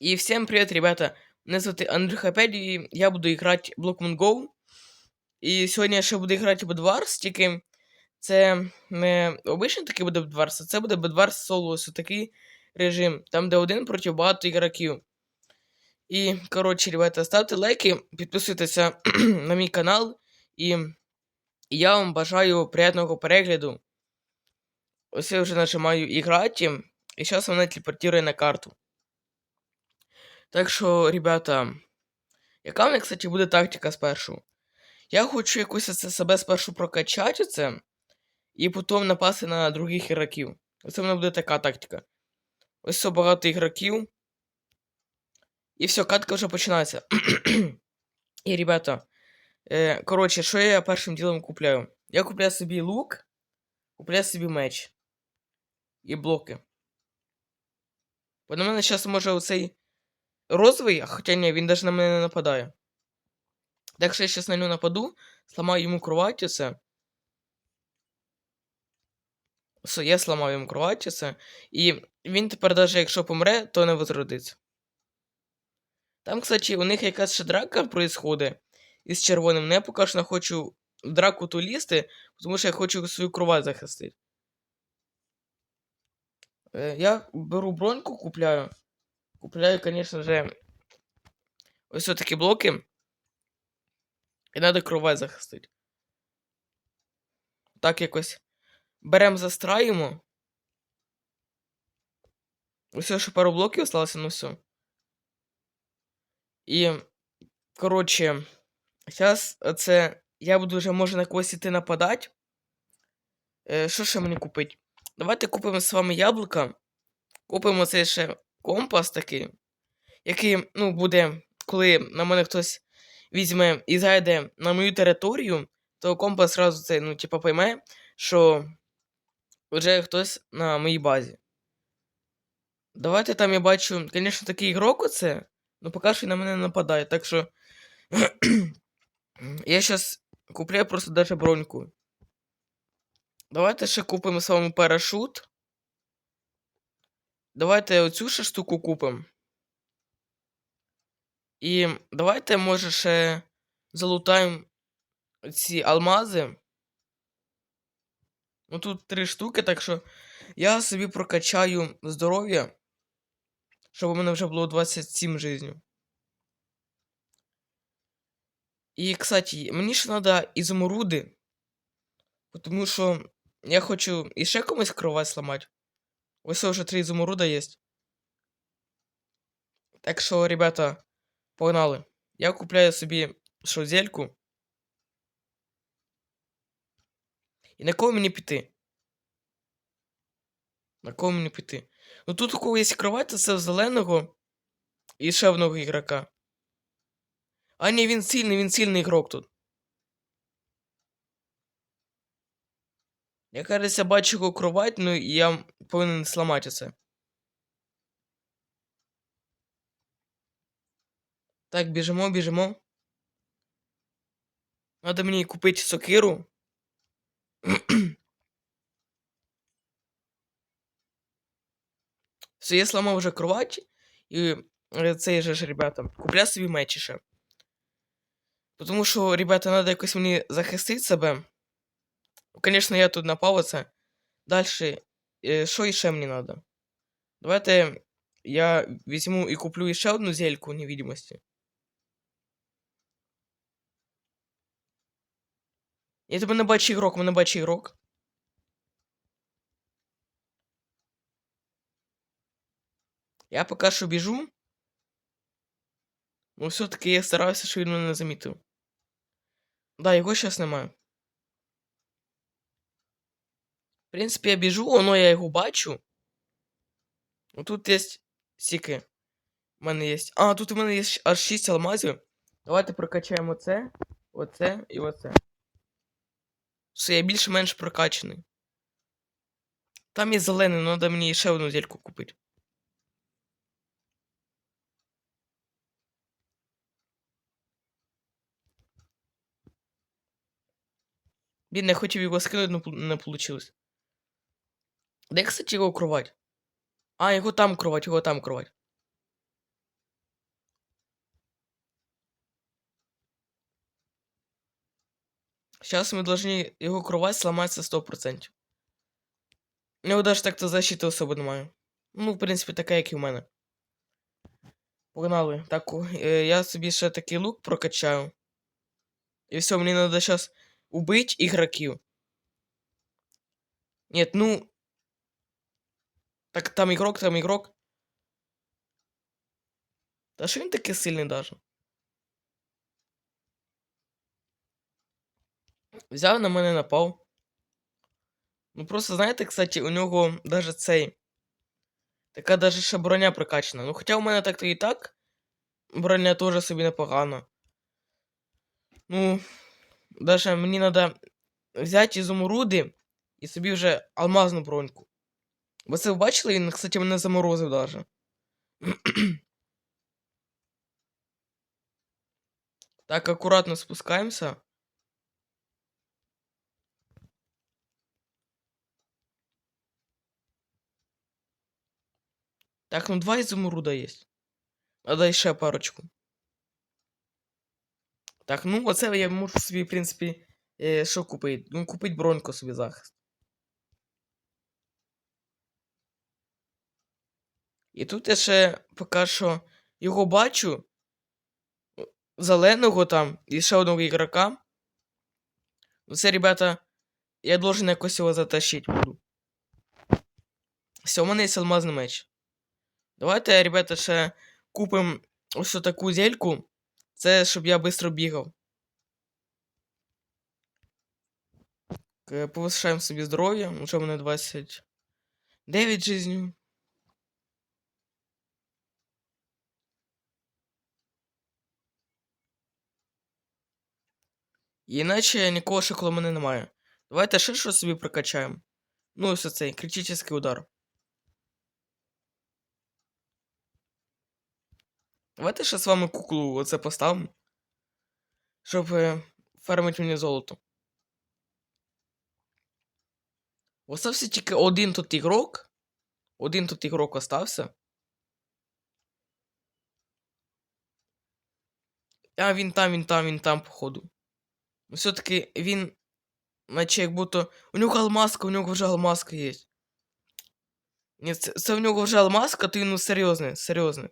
И всем привет, ребята! Мене звати Андрюха Пель, і я буду грати Blockman Go. І сьогодні я ще буду грати Bedwars, тільки це не обичний такий буде Bedwars, а це буде Bedwars Solo, ось такий режим, там де один проти багато ігроків. І, коротше, ребята, ставте лайки, підписуйтеся на мій канал, і я вам бажаю приятного перегляду. Ось я вже нажимаю іграти, і зараз вона телепортує на карту. Так що, ребята, яка в мене, кстати, буде тактика спершу? Я хочу якось це себе спершу прокачати це, і потім напасти на других ігроків. Це в мене буде така тактика. Ось все багато ігроків. І все, катка вже починається. і, ребята, е, коротше, що я першим ділом купляю? Я купляю собі лук, купляю собі меч і блоки. Бо на мене зараз може оцей розовий, хоча ні, він навіть на мене не нападає. Так якщо я зараз на нього нападу, сламаю йому кровать оце. Все, я сламав йому кровать оце. І він тепер, навіть якщо помре, то не возродиться. Там, кстати, у них якась ще драка происходить із червоним. Я поки що не хочу в драку ту лізти, тому що я хочу свою кровать захистити. Е, Я беру броньку, купляю. Купляю, конечно же, ось такі блоки. І треба кровать захистити. Так якось. Беремо, застраюємо. Ось ще пару блоків осталося, ну все. І, коротше, зараз це. Я буду вже може на когось іти нападати. Е, Що ще мені купити? Давайте купимо з вами яблука. Купимо цей ще компас такий, який, ну, буде, коли на мене хтось візьме і зайде на мою територію, то компас зразу це, ну, типа, пойме, що вже хтось на моїй базі. Давайте там я бачу, звісно, такий ігрок оце, ну поки що на мене не нападає, так що. я зараз купляю просто даже броньку. Давайте ще купимо з вами парашут. Давайте оцю ще штуку купимо. І давайте, може, ще залутаємо ці алмази. Ну тут три штуки, так що я собі прокачаю здоров'я, щоб у мене вже було 27 жизнью. І, кстати, мені ще треба ізумруди. Тому що я хочу іще комусь кровать сломати. Ось вже три ізумруда є. Так що, ребята, погнали. Я купляю собі шозельку. І на кого мені піти? На кого мені піти? Ну тут у кого є кровать, то зеленого і ще одного ігрока. А ні, він сильний, він сильний ігрок тут. Я кажеться, бачу його кровать, ну і я повинен сламати це. Так, біжимо, біжимо. Надо мені купити сокиру. Все, я сламав вже кровать. І цей же ж, ребята, купляю собі мечі ще. Тому що, ребята, треба якось мені захистити себе. Конечно, я тут оце. Дальше, що іще мені треба? Давайте я візьму і куплю ще одну зельку невидимості. Я тебе не бачу ігрок, мене бачу ігрок. Я поки що біжу. Ну, все-таки я стараюся, щоб він мене не замітив. Да, його зараз немає. В принципі, я біжу, воно я його бачу. Ну тут є сіки. У мене є. А, тут у мене є аж 6 алмазів. Давайте прокачаємо це, оце і оце. Все, я більш-менш прокачаний. Там є зелений, але треба мені ще одну зельку купити. Він не хотів його скинути, але не вийшло. Де, кстати, його кровать? А, його там кровать, його там кровать. Сейчас мы должны его кровать сломать со 100%. У него даже так-то защиты особо немає. Ну, в принципе, такая як і в мене. Погнали. Так, е, я себе ще такий лук прокачаю. И все, мне надо сейчас убить ігроків. Нет, ну, так там ігрок, там ігрок. Та що він такий сильний даже? Взяв на мене напав. Ну просто знаєте, кстати, у нього даже цей. Така даже ще броня прокачана. Ну, хоча у мене так-то і так. Броня теж собі непогана. Ну, даже мені треба взяти ізумруди і собі вже алмазну броньку. Ви це бачили? Він, кстати, мене заморозив даже. так, акуратно спускаємося. Так, ну два изумруда есть. Надо ще парочку. Так, ну оце я можу собі, в принципі, е, що купити? Ну, купити броньку собі захист. І тут я ще поки що його бачу. Зеленого там і ще одного ігрока. Ну, Це, ребята, я должен якось його затащити буду. Все, у мене є алмазний меч. Давайте, ребята, ще купимо ось таку зельку. Це щоб я швидко бігав. Е, Повишаємо собі здоров'я. Уже в мене 29 жизнів. Іначе нікого ще коло мене немає. Давайте щось собі прокачаємо. Ну, ось цей критичний удар. Давайте ще з вами куклу оце поставимо. Щоб фармити мені золото. Остався тільки один тут ігрок. Один тут ігрок остався. А він там, він там, він там, походу. Ну, Все-таки він. Наче як будто. У нього алмазка, у нього вже алмазка є. Ні, це, це у нього вже алмазка, то він ну серйозний, серйозний.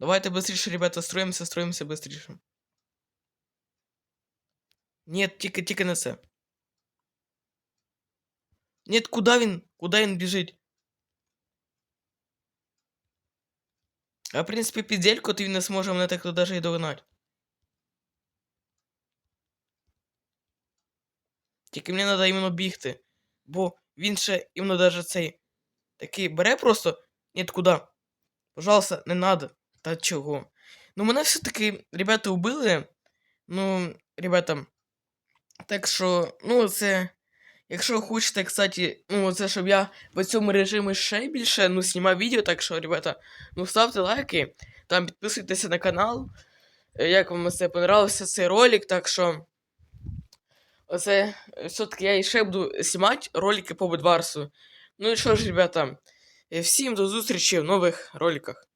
Давайте быстрее, ребята, строимся, строимся быстрее. Нет, тільки, тільки не це. Нет, куда він? Куда він біжить? А в принципі, під зельку то не зможе мене так даже і догнати. Тільки мені треба іменно бігти. Бо він ще іменно даже цей. Такий бере просто. Нет, куда? Пожалуйста, не надо. Та чого? Ну, мене все-таки, ребята, убили. Ну, ребята. Так що, ну, це. Якщо хочете, кстати, ну, це щоб я по цьому режимі ще більше ну, знімав відео, так що, ребята, ну ставте лайки, там підписуйтеся на канал. Е, Як вам це понравився цей ролик, так що. Оце все-таки я ще буду знімати ролики по Бедварсу. Ну і що ж, ребята, е, всім до зустрічі в нових роликах.